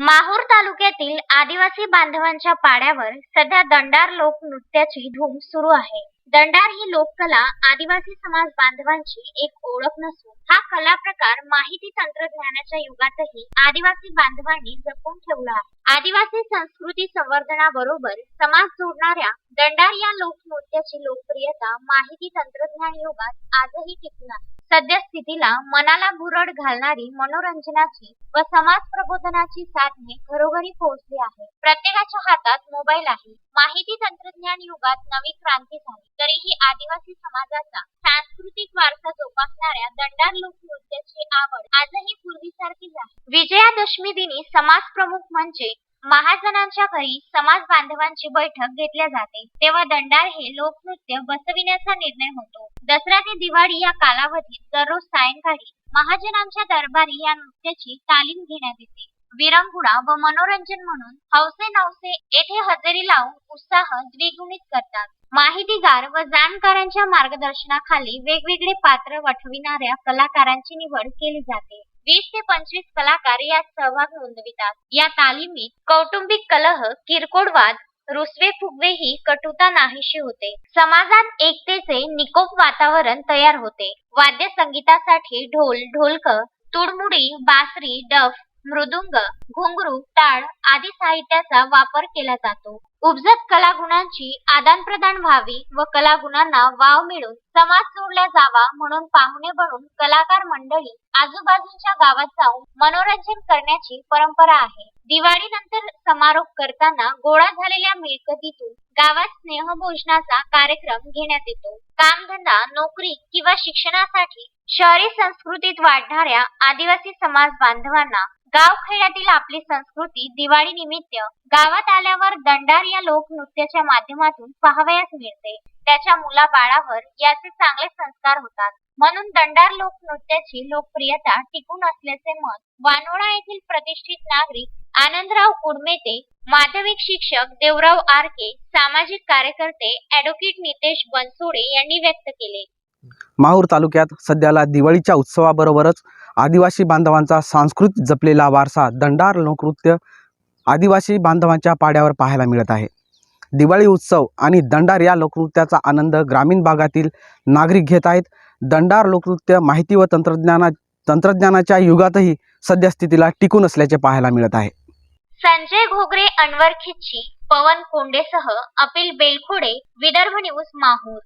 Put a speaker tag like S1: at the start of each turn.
S1: माहूर तालुक्यातील आदिवासी बांधवांच्या पाड्यावर सध्या दंडार लोकनृत्याची धूम सुरू आहे. दंडार ही लोककला आदिवासी समाज बांधवांची एक ओळख नसून हा कला प्रकार माहिती तंत्रज्ञानाच्या युगातही आदिवासी बांधवांनी जपून ठेवला आहे. आदिवासी संस्कृती संवर्धनाबरोबर समाज जोडणाऱ्या दंडार या लोकनृत्याची लोकप्रियता माहिती तंत्रज्ञान युगात आजही टिकून आहे. सध्या स्थितीला मनाला भुरड घालणारी मनोरंजनाची व समाज प्रबोधनाची साधने घरोघरी पोहोचली आहे प्रत्येकाच्या हातात मोबाईल आहे. माहिती तंत्रज्ञान युगात नवी क्रांती झाली. तरीही आदिवासी समाजाचा सांस्कृतिक वारसा जोपासणाऱ्या दंडार लोकनृत्याची आवड आजही पूर्वीसारखीच आहे. विजयादशमी दिनी समाज प्रमुख म्हणजे महाजनांच्या घरी समाज बांधवांची बैठक घेतल्या जाते. तेव्हा दंडार हे लोकनृत्य बसविण्याचा निर्णय होतो. दसरा ते दिवाळी या कालावधीत दररोज सायंकाळी महाजनांच्या दरबारी या नृत्याची तालीम घेण्यात येते. विरंगुळा व मनोरंजन म्हणून हौसे नवसे येथे हजेरी लावून उत्साह द्विगुणित करतात. माहितीगार व जाणकारांच्या मार्गदर्शनाखाली वेगवेगळे पात्र वठविणाऱ्या कलाकारांची निवड केली जाते. वीस ते पंचवीस कलाकार यात सहभाग नोंदवितात या तालिमीत कौटुंबिक कलह किरकोळ वाद रुसवे फुगवे ही कटुता नाहीशी होते. समाजात एकतेचे निकोप वातावरण तयार होते. वाद्य संगीतासाठी ढोल ढोलक तुडमुडी बासरी डफ मृदुंग घुंगरू टाळ आदी साहित्याचा वापर केला जातो. उपजत कलागुणांची आदानप्रदान व्हावी व कलागुणांना वाव मिळून समाज जोडला जावा म्हणून पाहुणे बनून कलाकार मंडळी आजूबाजूच्या गावात जाऊन मनोरंजन करण्याची परंपरा आहे. दिवाळीनंतर समारोप करताना गोळा झालेल्या मिळकतीतून गावात स्नेहभोजनाचा कार्यक्रम घेण्यात येतो. कामधंदा नोकरी किंवा शिक्षणासाठी शहरी संस्कृतीत वाढणाऱ्या आदिवासी समाज बांधवांना गाव खेड्यातील आपली संस्कृती दिवाळी निमित्त गावात आल्यावर दंडार या लोकनृत्याच्या माध्यमातून पाहावयास मिळते. त्याच्या मुलाबाळावर याचे चांगले संस्कार होतात. म्हणून दंडार लोकनृत्याची लोकप्रियता टिकून असल्याचे मत वानोळा येथील प्रतिष्ठित नागरिक आनंदराव कुडमेते माध्यमिक शिक्षक देवराव आरके सामाजिक कार्यकर्ते ऍडव्होकेट नितेश बनसोडे यांनी व्यक्त केले.
S2: माहूर तालुक्यात सध्याला दिवाळीच्या उत्सवाबरोबरच आदिवासी बांधवांचा सांस्कृतिक जपलेला वारसा दंडार लोकनृत्य आदिवासी बांधवांच्या पाड्यावर पाहायला मिळत आहे. दिवाळी उत्सव आणि दंडार या लोकनृत्याचा आनंद ग्रामीण भागातील नागरिक घेत आहेत. दंडार लोकनृत्य माहिती व तंत्रज्ञाना तंत्रज्ञानाच्या युगातही सध्या स्थितीला टिकून असल्याचे पाहायला मिळत आहे.
S1: संजय घोगरे अनवर खिच्ची पवन कोंडेसह अपिल बेलखोडे विदर्भ न्यूज माहूर.